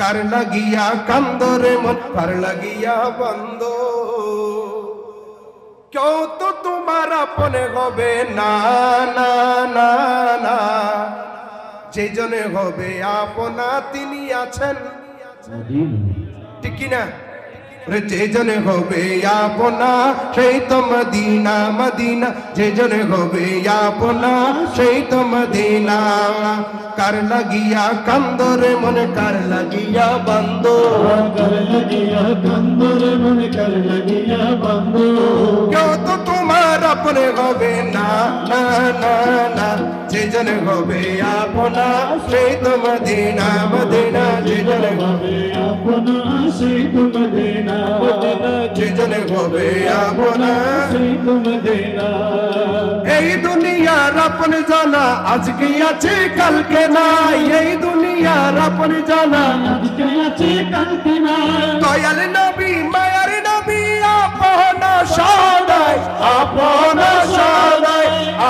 কার লাগিয়া কান্দরে মন কার লাগিয়া বন্ধ কেউ তো তোমার আপনে হবে না না না না যে জনে হবে আপনা তিনি আছেন ঠিক না যে জনে হবে আপনা সেই তো মদিনা মদিনা। যে জনে হবে আপনা সেই তো মদিনা। কার লাগিয়া কান্দরে মনে কার লাগিয়া বন্ধ কর লাগিয়া কন্দর মন কর লাগিয়া বন্ধু কেউ তো তোমার আপনে হবে না না না না। যে জনে হবে আপনা সেই তো মদিনা মদিনা। যে জনে হবে আপনা সেই দেনা জনে হবে এই দুনিয়ার আপন জানা আজকে আছে, কালকে নাই। এই দুনিয়ার আপন জানা আজকে আছে, কালকে না দয়াল নবী, মায়ার নবী, আপন সদাই আপন সদাই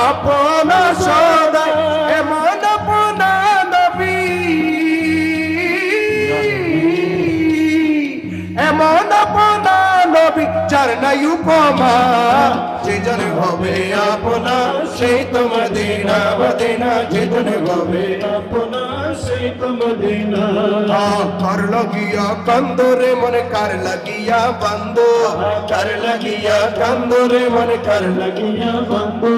আপন সদাই, এমন আপন নবী। এমন আপন নবী যার নাই উপমা যে জন হবে আপনা সেই তো মদিনা মদিনা জন হবে। আপনা সেই তুম দেনা কার লাগিয়া কান্দরে মনে কার লাগিয়া বন্ধ কার লাগিয়া কান্দরে মনে কার লাগিয়া বন্ধু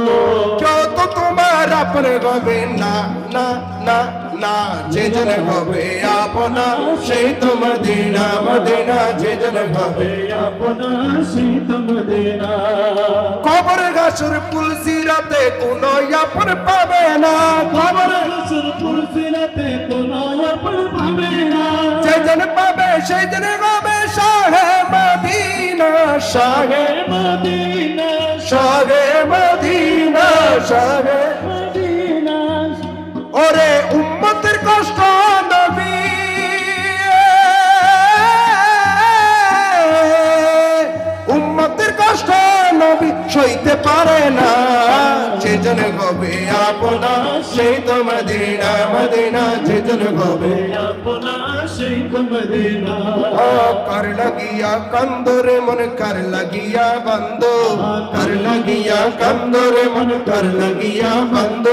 কেউ তো তোমার আপনে হবে না না না না যে জন হবে আপনা সেই তো মদিনা মদিনা যে জন হবে আপনা। সেই তুম দেনা কবর গাছর ফুল সিরাতে কোন আপন পাবে না খবর পুরসিরাতে কোনো আপন পাবে না। যে জন পাবে সেই জন হবে শাহে মদিনা শাহে মদিনা। শাহে মদিনা শাহে সইতে পারে না। যে জন গবে আপনা সেই তো মদিনা মদিনা, যে জন গবে আপনা সেই তুম দেনা কর লাগিয়া কান্দরে মন, কর লাগিয়া বন্ধ। কর লাগিয়া কান্দরে মন, কর লাগিয়া বন্ধ।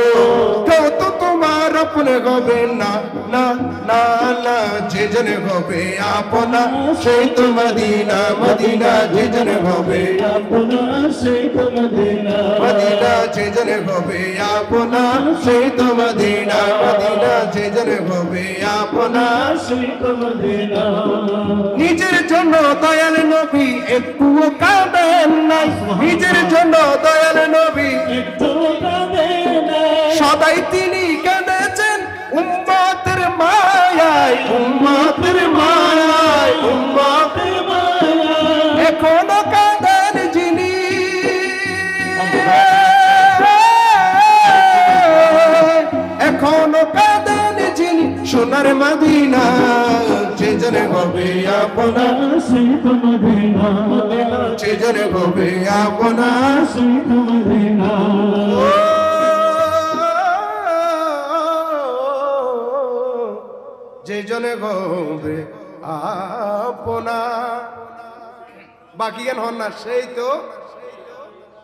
আপনে হবে না না না না, যে জনে হবে আপনা, সেই তো মদিনা মদিনা, যে জনে হবে আপনা, সেই তুম দেনা মদিনা, যে জনে হবে আপনা, সেই তো মদিনা। মদিনা, যে জনে হবে আপনা, সেই তুম দেনা নিজের জন্য দয়াল নবী, একটুও কাঁদেন এখনও কাঁদেন যিনি। এখনও কাঁদেন যিনি সোনার মাদিনা। যে জনে হবে আপনা সেই তুম যে জনে আপনা বাকি জ্ঞান হন না সেই তো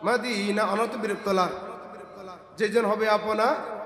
মদিনা অনত বিরক্তলা। যেজন হবে আপনা